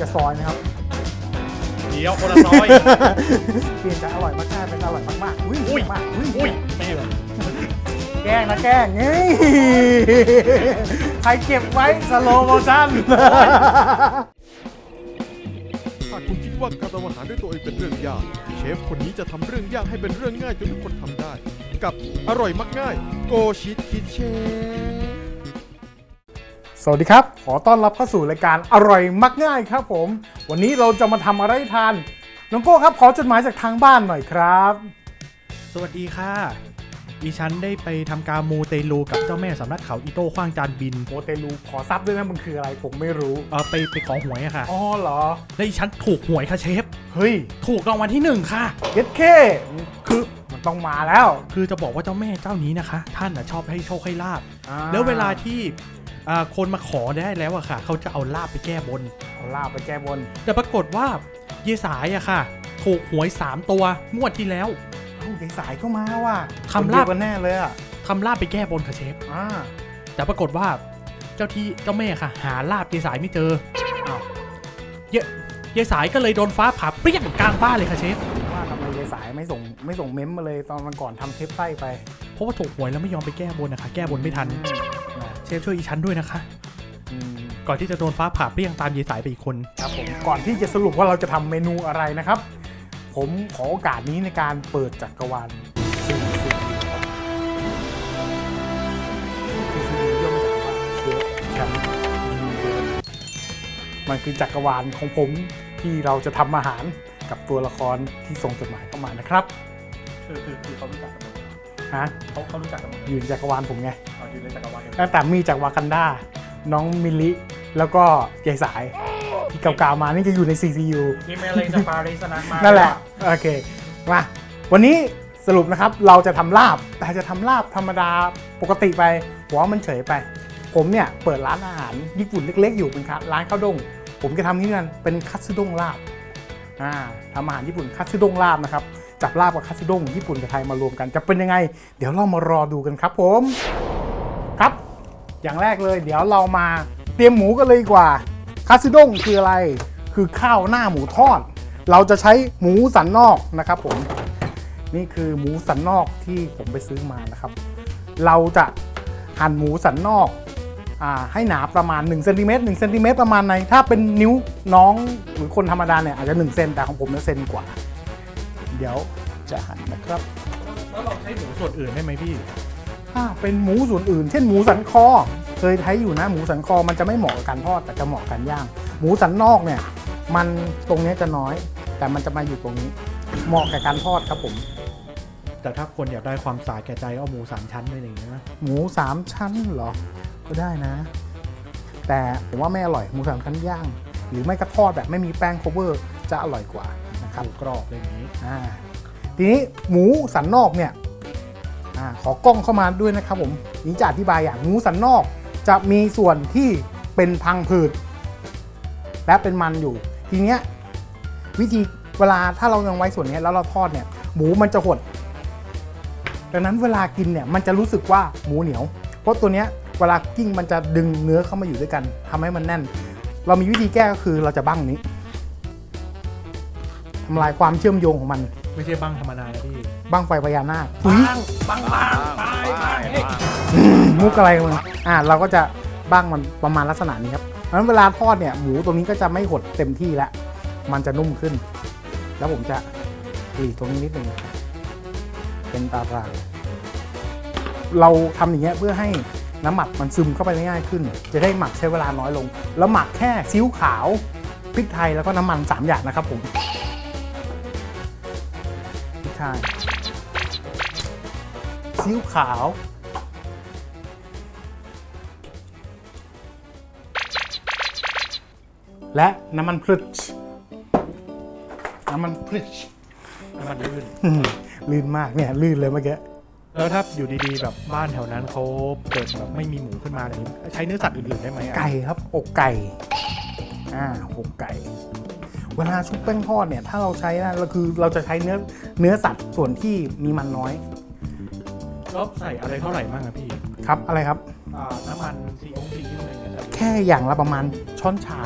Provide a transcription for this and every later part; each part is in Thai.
จะซอยนะครับ เดี๋ยวคนละซอย เปลี่ยนจากอร่อยมากๆเป็นอร่อยมากๆอุ้ยอุ้ยมากอุ้ยอุ้ยไม่เหรอแกล้งนะแกล้งเฮ้ยใครเก็บไว้สโลโมชั่นถ้าคุณคิดว่าการทำอาหารด้วยตัวเองเป็นเรื่องยาก เชฟคนนี้จะทำเรื่องยากให้เป็นเรื่องง่ายจนทุกคนทำได้ กับอร่อยมักง่าย โกชิตคิดเชฟ สวัสดีครับ ขอต้อนรับเข้าสู่รายการอร่อยมักง่ายครับผม วันนี้เราจะมาทำอะไรให้ทาน น้องโก้ครับ ขอจดหมายจากทางบ้านหน่อยครับ สวัสดีค่ะ ดิฉันได้ไปทำการมูเตลูกับเจ้าแม่สำนักเขาอีโต้ขว้างจานบินโมเตลูขอซับด้วยนะมันคืออะไรผมไม่รู้ เออไปไปขอหวยอะค่ะอ๋อเหรอ แล้วดิฉันถูกหวยค่ะเชฟ เฮ้ย ถูกรางวัลที่หนึ่งค่ะ เย็ดเคคือมัน ต้องมาแล้ว คือจะบอกว่าเจ้าแม่เจ้านี้นะคะ ท่านน่ะชอบให้โชคให้ลาบ อ่าแล้วเวลาที่อ่าคนมาขอได้แล้วอะค่ะ เขาจะเอาลาบไปแก้บน เอาลาบไปแก้บนแต่ปรากฏว่าเยสายอะค่ะ ถูกหวย 3 ตัวงวดที่แล้ว เอ้ายายสายก็มาว่ะคำลาบคนเดียวกันแน่เลยอะทำลาบไปแก้บนค่ะเชฟ อ่าแต่ปรากฏว่าเจ้าที่เจ้าแม่ค่ะ หาลาบเยสายไม่เจออ้าวเยเยสายก็เลยโดนฟ้าผ่าเปรี้ยงกลางบ้านเลยค่ะเชฟ สายไม่ส่งไม่ส่งเมมมาเลยตอนวันก่อนทำเทปไส้ไป เพราะว่าถูกหวยแล้วไม่ยอมไปแก้บนนะคะ แก้บนไม่ทันนะเชฟช่วยอีฉันด้วยนะคะอืมก่อนที่จะโดนฟ้าผ่าเปรี้ยงตามเยสายไปอีกคนครับผมก่อนที่จะสรุปว่าเราจะทำเมนูอะไรนะครับ ผมขอโอกาสนี้ในการเปิดจักรวาลซีซีซีซีย่อมาจากว่าเชฟแชมป์มันคือจักรวาลของผมที่เราจะทำอาหาร กับตัวละครที่ส่งจดหมายเข้ามานะครับ คือคือคือเขารู้จักกันหมดฮะเขาเขารู้จักกันหมดอยู่ในจักรวาลผมไงอยู่ในจักรวาลเดียวกันตั้งแต่มีจากวากันดาน้องมิลลิ แล้วก็ยายสาย ที่เก่าๆมานี่จะอยู่ใน CCU นี่ไม่อะไรจะปาริสนะมานั่นแหละ โอเค มา วันนี้สรุปนะครับเราจะทำลาบ แต่จะทำลาบธรรมดาปกติไปหัวมันเฉยไป ผมเนี่ย เปิดร้านอาหารญี่ปุ่นเล็กๆ อยู่เป็นร้านข้าวด้ง ผมจะทำที่นั่นเป็นคัตสึด้งลาบ อ่าทำอาหารญี่ปุ่นคัตสึด้งลาบนะครับ จับลาบกับคัตสึด้งญี่ปุ่นกับไทยมารวมกันจะเป็นยังไง เดี๋ยวเรามารอดูกันครับผมครับ อย่างแรกเลย เดี๋ยวเรามาเตรียมหมูกันเลยดีกว่าคัตสึด้งคืออะไร คือข้าวหน้าหมูทอด เราจะใช้หมูสันนอกนะครับผมนี่คือหมูสันนอกที่ผมไปซื้อมานะครับ เราจะหั่นหมูสันนอก ให้หนาประมาณ1เซนติเมตร1เซนติเมตรประมาณไหนถ้าเป็นนิ้วน้องหรือคนธรรมดาเนี่ยอาจจะ1เซนแต่ของผมเนี่ยเซนกว่า เดี๋ยวจะหั่นนะครับแล้วเราใช้หมูส่วนอื่นได้ไหมพี่ถ้าเป็นหมูส่วนอื่น เช่นหมูสันคอ เคยใช้อยู่นะหมูสันคอมันจะไม่เหมาะกับการทอดแต่จะเหมาะกับการย่าง หมูสันนอกเนี่ย มันตรงเนี้ยจะน้อย แต่มันจะมาอยู่ตรงนี้ เหมาะกับการทอดครับผม แต่ถ้าคนอยากได้ความสาแก่ใจก็เอาหมูสามชั้นไปอย่างเงี้ยนะหมูสามชั้นเหรอ ก็ได้นะ แต่ผมว่าไม่อร่อยหมูสามชั้นย่าง หรือไม่ก็ทอดแบบไม่มีแป้งโคเวอร์จะอร่อยกว่านะครับกรอบอะไรอย่างนี้อ่าทีนี้หมูสันนอกเนี่ยอาขอกล้องเข้ามาด้วยนะครับผมนี้จะอธิบายอย่างหมูสันนอกจะมีส่วนที่เป็นพังผืดและเป็นมันอยู่ ทีเนี้ยวิธีเวลาถ้าเรายังไว้ส่วนเนี้ยแล้วเราทอดเนี่ยหมูมันจะหดดังนั้นเวลากินเนี่ยมันจะรู้สึกว่าหมูเหนียว เพราะตัวเนี้ย เวลากิ้งมันจะดึงเนื้อเข้ามาอยู่ด้วยกันทำให้มันแน่น เรามีวิธีแก้ก็คือเราจะบั้งนี้ทำลายความเชื่อมโยงของมัน ไม่ใช่บ้างธรรมดานะพี่บ้างไฟพญานาคอุ๊ยบ้างบ้างบ้างตายตายเฮ้ยมุกอะไรมันอ่าเราก็จะบ้างมันประมาณลักษณะนี้ครับเพราะฉะนั้นเวลาทอดเนี่ยหมูตรงนี้ก็จะไม่หดเต็มที่แล้วมันจะนุ่มขึ้น แล้วผมจะกรีดตรงนี้นิดหนึ่งเป็นตาราง เราทำอย่างเงี้ยเพื่อให้ น้ำหมักมันซึมเข้าไปได้ง่ายขึ้น จะได้หมักใช้เวลาน้อยลง แล้วหมักแค่ซีอิ๊วขาวพริกไทยแล้วก็น้ำมันสามอย่างนะครับผมพริกไทยซีอิ๊วขาวและน้ำมันพริชน้ำมันพริชน้ำมันลื่น ลื่นมากเนี่ย ลื่นเลยเมื่อกี้ แล้วถ้าอยู่ดีๆแบบบ้านแถวนั้นเขาเกิดแบบไม่มีหมูขึ้นมาอะไรอย่างนี้ใช้เนื้อสัตว์อื่นๆได้ไหมอะไก่ครับอกไก่ อ่าอกไก่ เวลาชุบแป้งทอดเนี่ยถ้าเราใช้นะเราคือเราจะใช้เนื้อเนื้อสัตว์ส่วนที่มีมันน้อยแล้วใส่อะไรเท่าไหร่บ้างอะพี่ครับอะไรครับ อ่าน้ำมันซีอิ๊วซีอิ๊วอะไรอย่างเงี้ยครับแค่อย่างละประมาณช้อนชา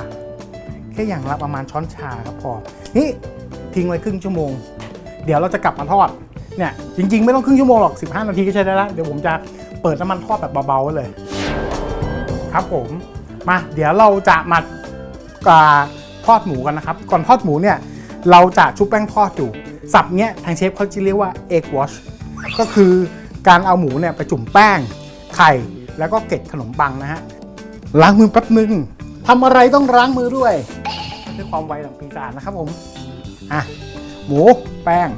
แค่อย่างละประมาณช้อนชาครับพอนี่ทิ้งไว้ครึ่งชั่วโมง เดี๋ยวเราจะกลับมาทอด เนี่ยจริงๆ ไม่ต้องครึ่งชั่วโมงหรอก 15 นาทีก็ใช้ได้แล้ว เดี๋ยวผมจะเปิดน้ำมันทอดแบบเบาๆเลย ครับผมมาเดี๋ยวเราจะมาทอดหมูกันนะครับ ก่อนทอดหมูเนี่ยเราจะชุบแป้งทอดอยู่สับเนี้ยทางเชฟเขาจะเรียกว่า egg wash ก็คือการเอาหมูเนี่ยไปจุ่มแป้ง ไข่ แล้วก็เกล็ดขนมปังนะฮะล้างมือแป๊บนึงทำอะไรต้องล้างมือด้วย ด้วยความไวของปีศาจนะครับผมอะหมูแป้ง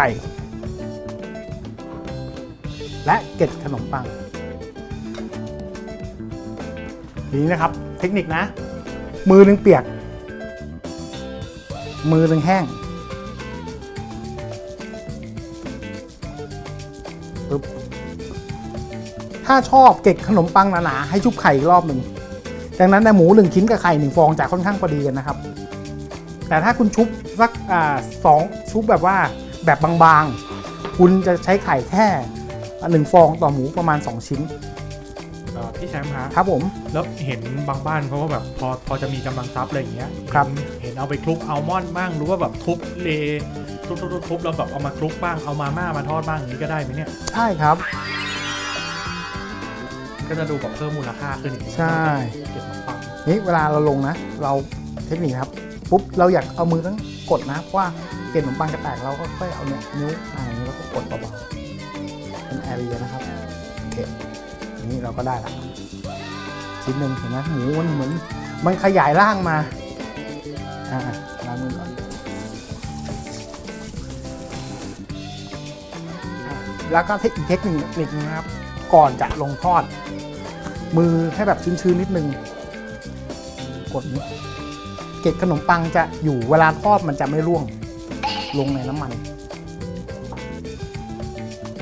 ข่ และเกล็ดขนมปังทีนี้นะครับ เทคนิคนะ มือหนึ่งเปียก มือหนึ่งแห้งปึ๊บถ้าชอบเก็ดขนมปังหนาๆให้ชุบไข่อีกรอบหนึ่งดังนั้นนหมูหนึ่งชิ้นกับไข่หนึ่งฟองจะค่อนข้างพอดีกันนะครับ แต่ถ้าคุณชุบสักอ่าสองชุบแบบว่า แบบบางๆ คุณจะใช้ไข่แค่หนึ่งฟองต่อหมูประมาณ 2 ชิ้นเอ่อพี่แชมป์ฮะครับผม แล้วเห็นบางบ้านเขาก็แบบพอพอจะมีกำลังทรัพย์อะไรอย่างเงี้ยครับเห็นเห็นเอาไปคลุกอัลมอนด์บ้างหรือว่าแบบทุบเลทุบทุบทุบทุบแล้วแบบเอามาคลุกบ้างเอามาม่ามาทอดบ้างอย่างนี้ก็ได้ไหมเนี่ยใช่ครับ ก็จะดูแบบเพิ่มมูลค่าขึ้นอีกใช่เก็บขนมปังนี่เวลาเราลงนะ เราเทคนิคนะครับปุ๊บเราอยากเอามือทั้งกดนะเพราะว่า เกล็ดขนมปังจะแตกเราก็ค่อยเอาเนี่ยนิ้วอ่าอย่างนี้แล้วก็กดเบาๆเป็นแอเรียนะครับโอเคนี้เราก็ได้ละชิ้นหนึ่งเห็นไหมหมูมันเหมือนมันขยายร่างมาอ่าล้างมือก่อนแล้วก็เทคอีกเทคนิคนิคนึงนะครับ ก่อนจะลงทอด มือให้แบบชื้นๆนิดนึง กดนี้เกล็ดขนมปังจะอยู่เวลาทอดมันจะไม่ร่วง ลงในน้ำมัน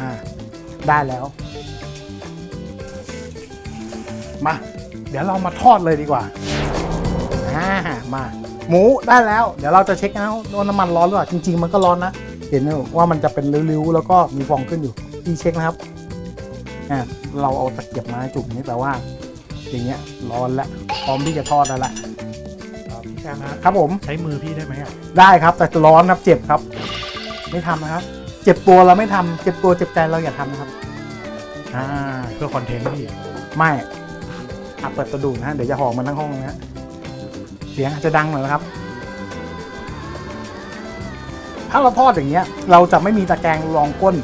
อ่าได้แล้ว มา เดี๋ยวเรามาทอดเลยดีกว่าอ่ามาหมูได้แล้ว เดี๋ยวเราจะเช็คนะว่าน้ำมันร้อนหรือเปล่าจริง ๆ มันก็ร้อนนะเห็นว่ามันจะเป็นริ้วๆแล้วก็มีฟองขึ้นอยู่พี่เช็คนะครับอ่าเราเอาตะเกียบมาจุ่มนี่แปลว่า อย่างเงี้ยร้อนแล้วพร้อมที่จะทอดแล้วละ เอ่อพี่แชมป์ฮะครับผมใช้มือพี่ได้ไหมอะได้ครับ แต่ร้อนครับเจ็บครับ ไม่ทำนะครับ เจ็บตัวเราไม่ทำเจ็บตัวเจ็บใจเราอย่าทำนะครับอ่าเพื่อคอนเทนต์พี่ไม่อะเปิดประตูนะฮะเดี๋ยวจะหอมมันทั้งห้องนะฮะเสียงอาจจะดังหน่อยนะครับ ถ้าเราทอดอย่างเงี้ย เราจะไม่มีตะแกรงรองก้น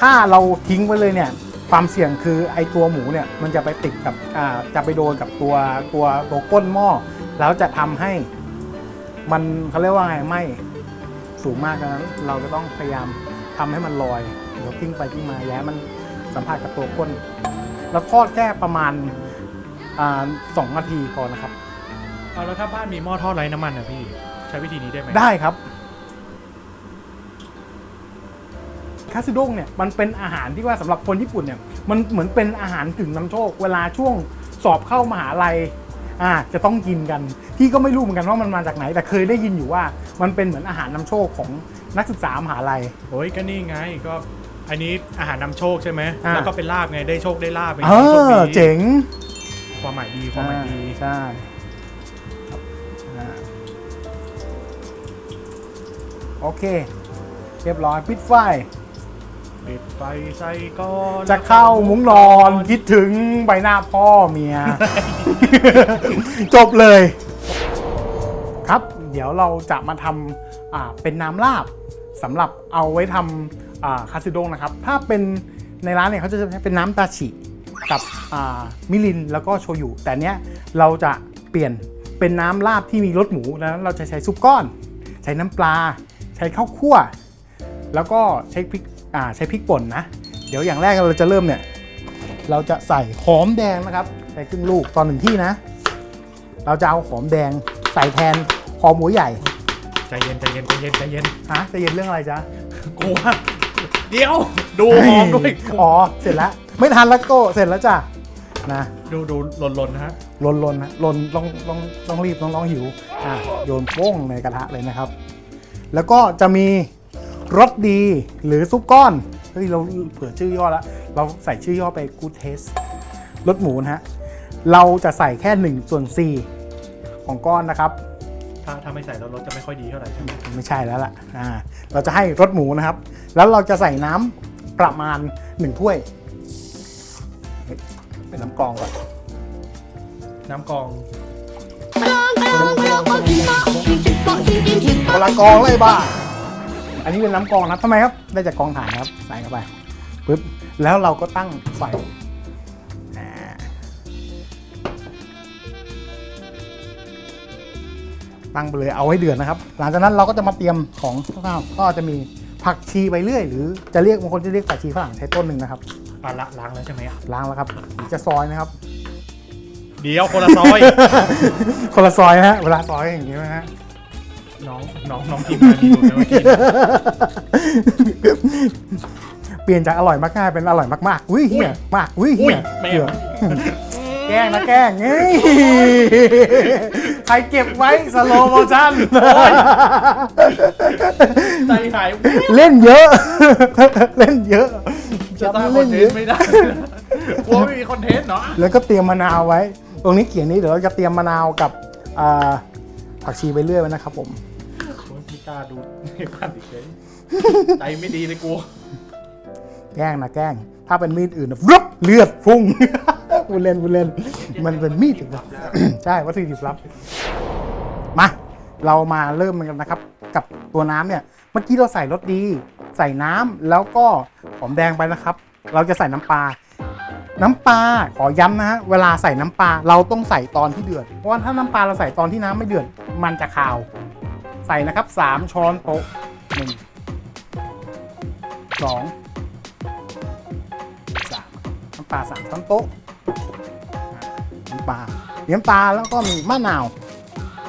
ถ้าเราทิ้งไว้เลยเนี่ย ความเสี่ยงคือไอตัวหมูเนี่ย มันจะไปติดกับอ่าจะไปโดนกับตัวตัวตัวก้นหม้อ แล้วจะทำให้มันเขาเรียกว่าไงไหมสูงมากดังนั้น เราจะต้องพยายามทำให้มันลอยเดี๋ยวทิ้งไปทิ้งมาแย้มันสัมผัสกับตัวก้น แล้วทอดแค่ประมาณอ่าสองนาทีพอนะครับเอาแล้วถ้าบ้านมีหม้อทอดไร้น้ำมันอะพี่ ใช้วิธีนี้ได้ไหมได้ครับคาซิด้งเนี่ยมันเป็นอาหารที่ว่าสำหรับคนญี่ปุ่นเนี่ยมันเหมือนเป็นอาหารกึ่งนำโชค เวลาช่วงสอบเข้ามหาลัย อ่าจะต้องกินกัน พี่ก็ไม่รู้เหมือนกันว่ามันมาจากไหน แต่เคยได้ยินอยู่ว่ามันเป็นเหมือนอาหารนำโชคของนักศึกษามหาลัย โอ้ยก็นี่ไงก็อันนี้อาหารนำโชคใช่ไหมอ่า แล้วก็เป็นลาบไงได้โชคได้ลาบไงเอโชคอดีเจ๋งความหมายดีความหมายดีใช่ครับอ่าโอเค เรียบร้อยปิดไฟ ปิดไฟใส่ก้อนจะเข้ามุ้งนอนคิดถึงใบหน้าพ่อเมีย จบเลย ครับ เดี๋ยวเราจะมาทำอ่าเป็นน้ำลาบสำหรับเอาไว้ทำอ่าคาซิโดงนะครับ ถ้าเป็นในร้านเนี่ยเขาจะใช้เป็นน้ำตาชิกับอ่ามิรินแล้วก็โชยุ แต่เนี้ยเราจะเปลี่ยนเป็นน้ำลาบที่มีรสหมูดังนั้นเราจะใช้ซุปก้อน ใช้น้ำปลา ใช้ข้าวคั่ว แล้วก็ใช้พริก อ่าใช้พริกป่นนะ เดี๋ยวอย่างแรกเราจะเริ่มเนี่ย เราจะใส่หอมแดงนะครับ ใส่ครึ่งลูกตอนหนึ่งที่นะ เราจะเอาหอมแดงใส่แทนหอมหัวใหญ่ใจเย็นใจเย็นใจเย็นใจเย็นฮะจะเย็นเรื่องอะไรจ๊ะกลัวเดี๋ยวดูหอมด้วยอ๋อเสร็จแล้วไม่ทันแล้วโก็เสร็จแล้วจ้ะนะดูดูหล่นๆนะฮะลนลนนะลนต้องต้องต้องรีบต้องร้องหิวอะโยนโป้งในกระทะเลยนะครับ แล้วก็จะมี รสดีหรือซุปก้อนเฮ้ยเราเผื่อชื่อย่อแล้วเราใส่ชื่อย่อไป good taste รสหมูนะฮะ เราจะใส่แค่1ส่วน4ของก้อนนะครับ ถ้าถ้าไม่ใส่แล้วรสจะไม่ค่อยดีเท่าไหร่ใช่ไหมไม่ใช่แล้วล่ะอ่าเราจะให้รสหมูนะครับ แล้วเราจะใส่น้ำประมาณ 1 ถ้วยเฮ้ยเป็นน้ำกรองก่อน น้ำกรองคนละกรองเลยบ้า อันนี้เป็นน้ำกรองนะทำไมครับ ได้จากกรองถ่านครับ ใส่เข้าไปปึ๊บ แล้วเราก็ตั้งไฟอ่าตั้งไปเลยเอาไว้เดือดนะครับ หลังจากนั้นเราก็จะมาเตรียมของข้าวก็จะมีผักชีไปเรื่อย หรือจะเรียกบางคนจะเรียกผักชีฝรั่งใช้ต้นหนึ่งนะครับปลาละล้างแล้วใช่ไหมอะล้างแล้วครับหรือจะซอยนะครับ เดี๋ยวคนละซอย คนละซอยนะฮะเวลาซอยอย่างนี้นะฮะ น้องน้องน้องทีมงานมีสูตรไหมว่ากินเปลี่ยนจากอร่อยมากง่ายเป็นอร่อยมากๆอุ้ยเฮียมากอุ้ยเฮีอุ้ยยแม่เกือบแกล้งนะแกล้งเฮ้ยใครเก็บไว้สโลโมชั่นใจหายเล่นเยอะ เล่นเยอะจะตั้งคอเล่นนเทเยนอะต์ไม่ได้กลัวไม่มีคอนเทนต์เนาะแล้วก็เตรียมมะนาวไว้ ตรงนี้เขียนนี้เดี๋ยวเราจะเตรียมมะนาวกับอ่าผักชีไปเรื่อยไว้นะครับผมไม่ กล้าดูไม่กล้าดิเฉยใจไม่ดีเลยกูแกล้งนะแกล้ง ถ้าเป็นมีดอื่นนะรึบเลือดพุ่งบุเล่นบุเล่น มันเป็นมีดถึงใช่วัตถุดิบลับ มา เรามาเริ่มกันนะครับ กับตัวน้ำเนี่ย เมื่อกี้เราใส่รสดี ใส่น้ำแล้วก็หอมแดงไปนะครับ เราจะใส่น้ำปลา น้ำปลาขอย้ำนะฮะเวลาใส่น้ำปลาเราต้องใส่ตอนที่เดือด เพราะว่าถ้าน้ำปลาเราใส่ตอนที่น้ำไม่เดือด มันจะคาว ใส่นะครับสามช้อนโต๊ะหนึ่งสองสามน้ำปลาสามช้อนโต๊ะอ่าน้ำปลามีน้ำตาลแล้วก็มีมะนาว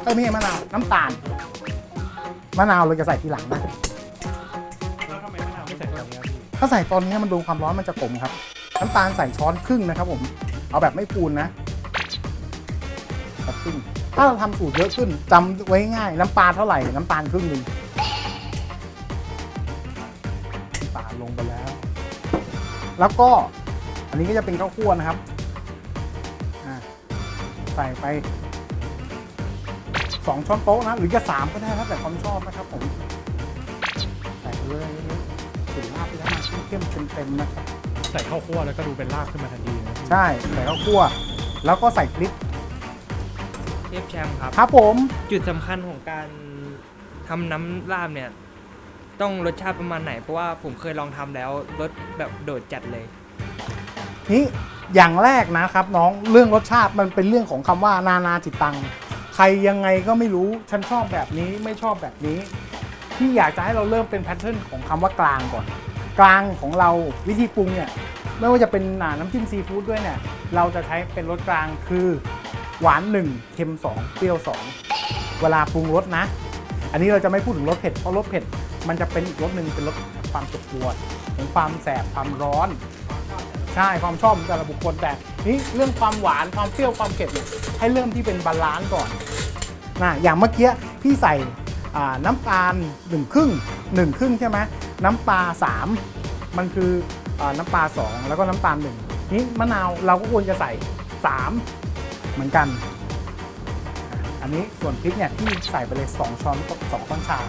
เอ้ยไม่ใช่มะนาวน้ำตาลมะนาวเราจะใส่ทีหลังนะแล้วทำไมมะนาวไม่ใส่ตอนนี้พี่ถ้าใส่ตอนนี้มันโดนความร้อนมันจะขมครับ น้ำตาลใส่ช้อนครึ่งนะครับผม เอาแบบไม่พูนนะแบบครึ่ง ถ้าเราทำสูตรเยอะขึ้นจำไว้ง่าย น้ำปลาเท่าไหร่ น้ำตาลครึ่งหนึ่งน้ำตาลลงไปแล้ว แล้วก็อันนี้ก็จะเป็นข้าวคั่วนะครับอ่าใส่ไปสองช้อนโต๊ะนะ หรือจะสามก็ได้ครับแต่ความชอบนะครับผม ใส่ไปเลยถึงลาบไปแล้วมาเข้มๆเต็มๆนะครับใส่ข้าวคั่วแล้วก็ดูเป็นรากขึ้นมาทันทีนะใช่ ใส่ข้าวคั่ว แล้วก็ใส่พริกเทพแชมป์ครับ ครับผม จุดสำคัญของการทำน้ำลาบเนี่ย ต้องรสชาติประมาณไหน เพราะว่าผมเคยลองทำแล้วรสแบบโดดจัดเลย นี่อย่างแรกนะครับน้องเรื่องรสชาติมันเป็นเรื่องของคำว่านานาจิตตัง ใครยังไงก็ไม่รู้ฉันชอบแบบนี้ไม่ชอบแบบนี้ ที่อยากจะให้เราเริ่มเป็นแพทเทิร์นของคำว่ากลางก่อน กลางของเราวิธีปรุงเนี่ยไม่ว่าจะเป็นอ่าน้ำจิ้มซีฟู้ดด้วยเนี่ยเราจะใช้เป็นรสกลางคือ หวาน 1 เค็ม 2 เปรี้ยว 2 เวลาปรุงรสนะ อันนี้เราจะไม่พูดถึงรสเผ็ด เพราะรสเผ็ดมันจะเป็นอีกรสหนึ่งเป็นรสความเจ็บปวดของความแสบความร้อน ใช่ความชอบของแต่ละบุคคลแต่นี่เรื่องความหวานความเปรี้ยวความเผ็ดเนี่ยให้เริ่มที่เป็นบาลานซ์ก่อนนะอย่างเมื่อกี้พี่ใส่น้ำตาลหนึ่งครึ่งหนึ่งครึ่งใช่ไหมน้ำปลาสามมันคืออน้ำปลาสองแล้วก็น้ำตาลหนึ่งนี่มะนาวเราก็ควรจะใส่สาม เหมือนกันอะอันนี้ส่วนพริกเนี่ยที่ใส่ไปเลยสองช้อนสองช้อนชา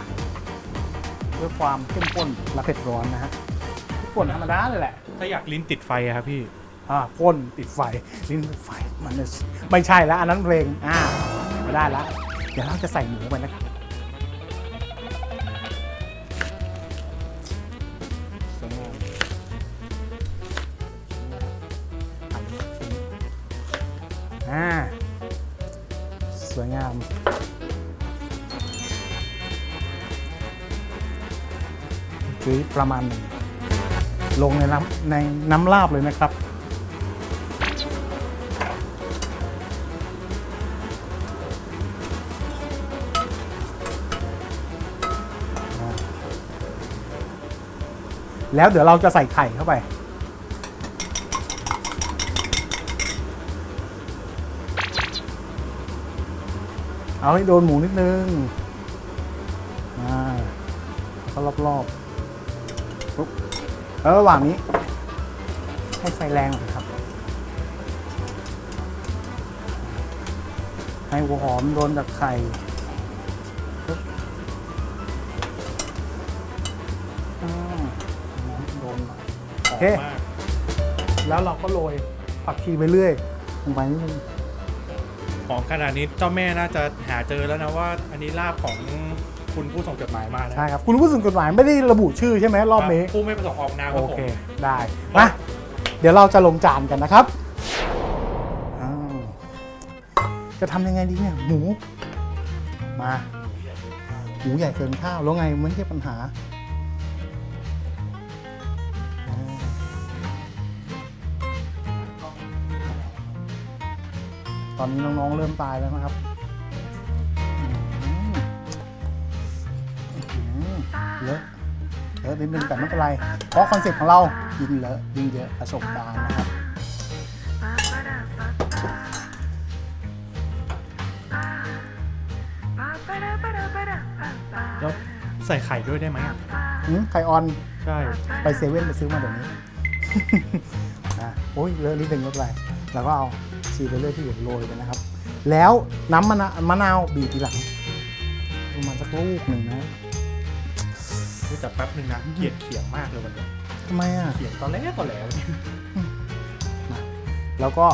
เพื่อความเข้มข้นและเผ็ดร้อนนะฮะพริกป่นธรรมดาเลยแหละ ถ้าอยากลิ้นติดไฟอะครับพี่ อ่าพ่นติดไฟลิ้นติดไฟมันเนี่ยไม่ใช่แล้วอันนั้นเพลงอ่าไม่ได้ละเดี๋ยวเราจะใส่หมูไปนะครับ ประมาณหนึ่งลงในน้ำในน้ำลาบเลยนะครับ แล้วเดี๋ยวเราจะใส่ไข่เข้าไปเอาให้โดนหมูนิดนึง อ่าแล้วก็รอบๆปุ๊บ แล้วระหว่างนี้ ให้ไฟแรงหน่อยครับ ให้หัวหอมโดนกับไข่โดนหอยเค มากแล้วเราก็โรยผักชีไปเรื่อยลงไปนิดนึงหอมขนาดนี้เจ้าแม่น่าจะหาเจอแล้วนะว่า อันนี้ลาบของ คุณผู้ส่งจดหมายมานะใช่ครับ คุณผู้สึกกฎหมายไม่ได้ระบุชื่อใช่ไหมรอบนี้ ผู้ไม่ประสงค์ออกนามคโอรับผเคมได้มาเดี๋ยวเราจะลงจานกันนะครับอ้าวจะทำยังไงดีเนี่ย หมู มา หมูใหญ่เกินข้าว แล้วไงไม่ใช่ปัญหาอ่าตอนนี้น้องๆเริ่มตายแล้วนะครับ เลอะเลอะนิดนึงแต่ไม่เป็นไร เพราะคอนเซ็ปต์ของเรายิ่งเลอะยิ่งเยอะประสบการณ์นะครับแล้วใส่ไข่ด้วยได้ไหมอะหืมไข่ออนใช่ ไปเซเว่นไปซื้อมาเดี๋ยวนี้ อะโอ้ยเลอะนิดนึงไม่เป็นไรแล้วก็เอาชีสไปเรื่อยที่เหลือโรยไปนะครับ แล้วน้ำมะนาวมะนาวบีบทีหลังประมาณสักลูกหนึ่งนะ รู้จักแป๊บนึงนะเกลียดเขียงมากเลยวันนี้ทำไมอะ เขียงตอนแรกตอนแรกแล้วก็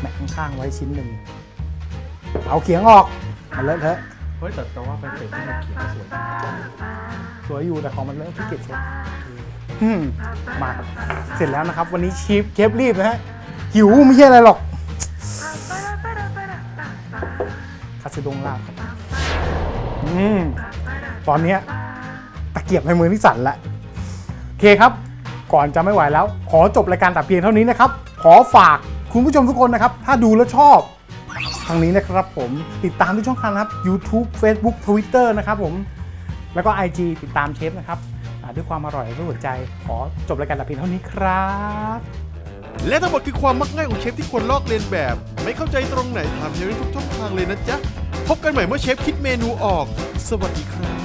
แมะข้างๆไว้ชิ้นหนึ่ง เอาเขียงออกมันเลอะเทอะเฮ้ยแต่แต่ว่าไปเสร็จที่มันเขียงก็สวยนะสวยอยู่แต่ของมันเลอะพี่เกียจเช็ดอืมมาครับเสร็จแล้วนะครับ วันนี้ชีฟเคฟรีบนะฮะหิวไม่ใช่อะไรหรอกคาสิดงลาบครับอืมตอนเนี้ยตะ เกียบในมือนี่สั่นละโอเคครับ ก่อนจะไม่ไหวแล้ว ขอจบรายการแต่เพียงเท่านี้นะครับ ขอฝากคุณผู้ชมทุกคนนะครับ ถ้าดูแล้วชอบทางนี้นะครับผมติดตามทุกช่องทางครับ YouTube Facebook Twitter นะครับผม แล้วก็ IG ติดตามเชฟนะครับด้วยความอร่อยด้วยหัวใจ ขอจบรายการแต่เพียงเท่านี้ครับ และทั้งหมดคือความมักง่ายของเชฟที่ควรลอกเลียนแบบ ไม่เข้าใจตรงไหนถามเชฟได้ทุกช่องทางเลยนะจ๊ะ พบกันใหม่เมื่อเชฟคิดเมนูออก สวัสดีครับ